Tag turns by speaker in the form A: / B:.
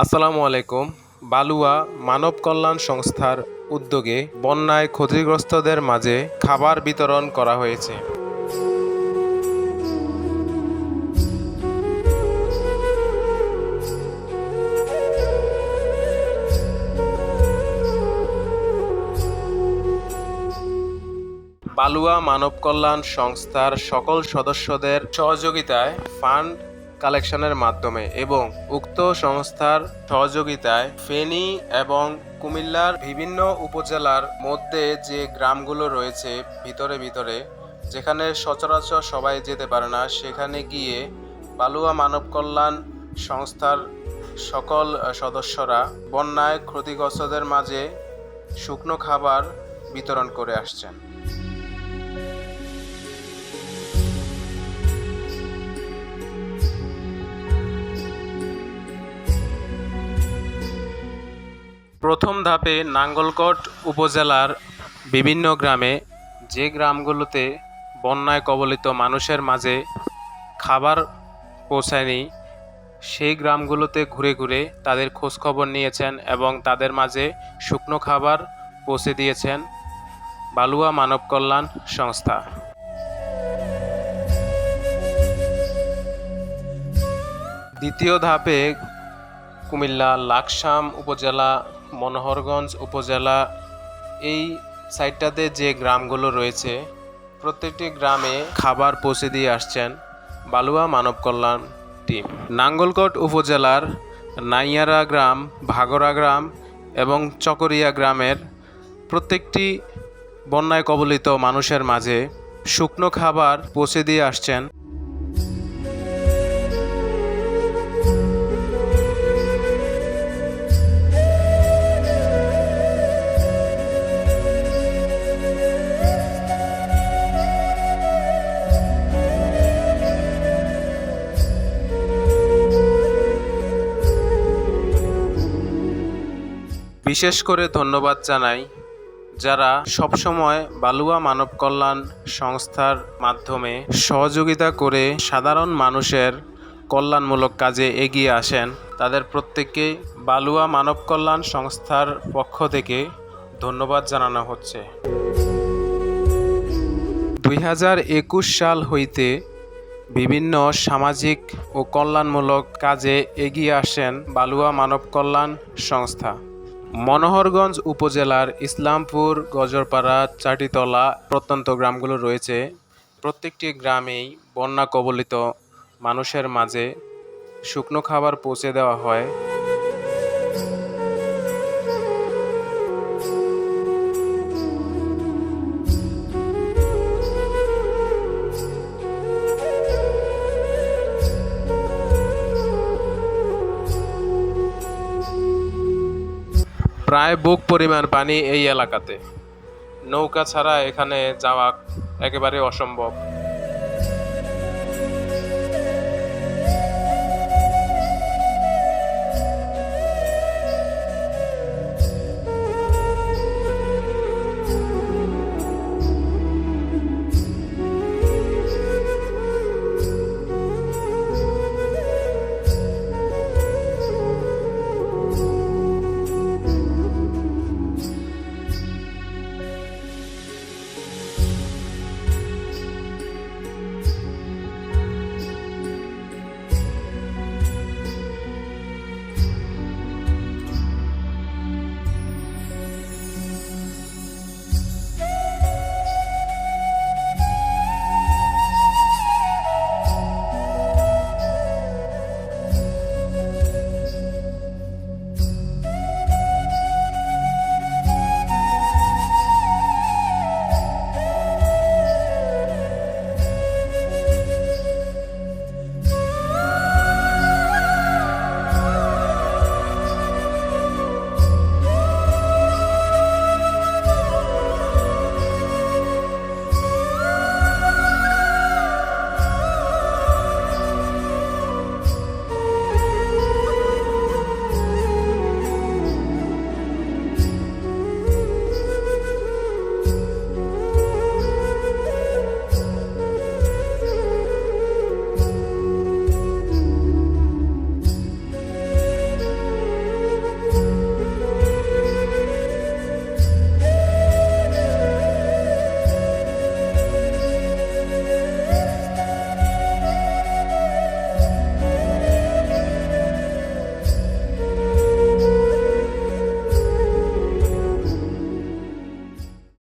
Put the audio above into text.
A: আসসালামু আলাইকুম। বালুয়া মানব কল্যাণ সংস্থার উদ্যোগে বন্যায় ক্ষতিগ্রস্তদের মাঝে খাবার বিতরণ করা হয়েছে। বালুয়া মানব কল্যাণ সংস্থার সকল সদস্যদের সহযোগিতায় ফান্ড কালেকশনের মাধ্যমে এবং উক্ত সংস্থার সহযোগিতায় ফেনী এবং কুমিল্লার বিভিন্ন উপজেলার মধ্যে যে গ্রামগুলো রয়েছে ভিতরে ভিতরে, যেখানে সচরাচর সবাই যেতে পারে না, সেখানে গিয়ে বালুয়া মানব কল্যাণ সংস্থার সকল সদস্যরা বন্যায় ক্ষতিগ্রস্তদের মাঝে শুকনো খাবার বিতরণ করে আসছেন। প্রথম ধাপে নাঙ্গলকোট উপজেলার বিভিন্ন গ্রামে যে গ্রামগুলোতে বন্যায় কবলিত মানুষের মাঝে খাবার পৌঁছায়নি, সেই গ্রামগুলোতে ঘুরে ঘুরে তাদের খোঁজখবর নিয়েছেন এবং তাদের মাঝে শুকনো খাবার পৌঁছে দিয়েছেন বালুয়া মানব কল্যাণ সংস্থা। দ্বিতীয় ধাপে কুমিল্লা লাকসাম উপজেলা মনোহরগঞ্জ উপজেলা, এই সাইডটাতে যে গ্রামগুলো রয়েছে, প্রত্যেকটি গ্রামে খাবার পৌঁছে দিয়ে আসছেন বালুয়া মানব কল্যাণ টিম। নাঙ্গলকোট উপজেলার নাইয়ারা গ্রাম, ভাগরা গ্রাম এবং চকরিয়া গ্রামের প্রত্যেকটি বন্যায় কবলিত মানুষের মাঝে শুকনো খাবার পৌঁছে দিয়ে আসছেন বিশেষ করে ধন্যবাদ জানাই যারা সবসময় বালুয়া মানব কল্যাণ সংস্থার মাধ্যমে সহযোগিতা করে সাধারণ মানুষের কল্যাণমূলক কাজে এগিয়ে আসেন। তাদের প্রত্যেককে বালুয়া মানব কল্যাণ সংস্থার পক্ষ থেকে ধন্যবাদ জানানো হচ্ছে। দুই হাজার একুশ সাল হইতে বিভিন্ন সামাজিক ও কল্যাণমূলক কাজে এগিয়ে আসেন বালুয়া মানব কল্যাণ সংস্থা। মনোহরগঞ্জ উপজেলার ইসলামপুর, গজরপাড়া, চাটিতলা প্রত্যন্ত গ্রামগুলো রয়েছে। প্রত্যেকটি গ্রামেই বন্যা কবলিত মানুষের মাঝে শুকনো খাবার পৌঁছে দেওয়া হয়। প্রায় বুক পরিমাণ পানি এই এলাকাতে। নৌকা ছাড়া এখানে যাওয়া একেবারে অসম্ভব।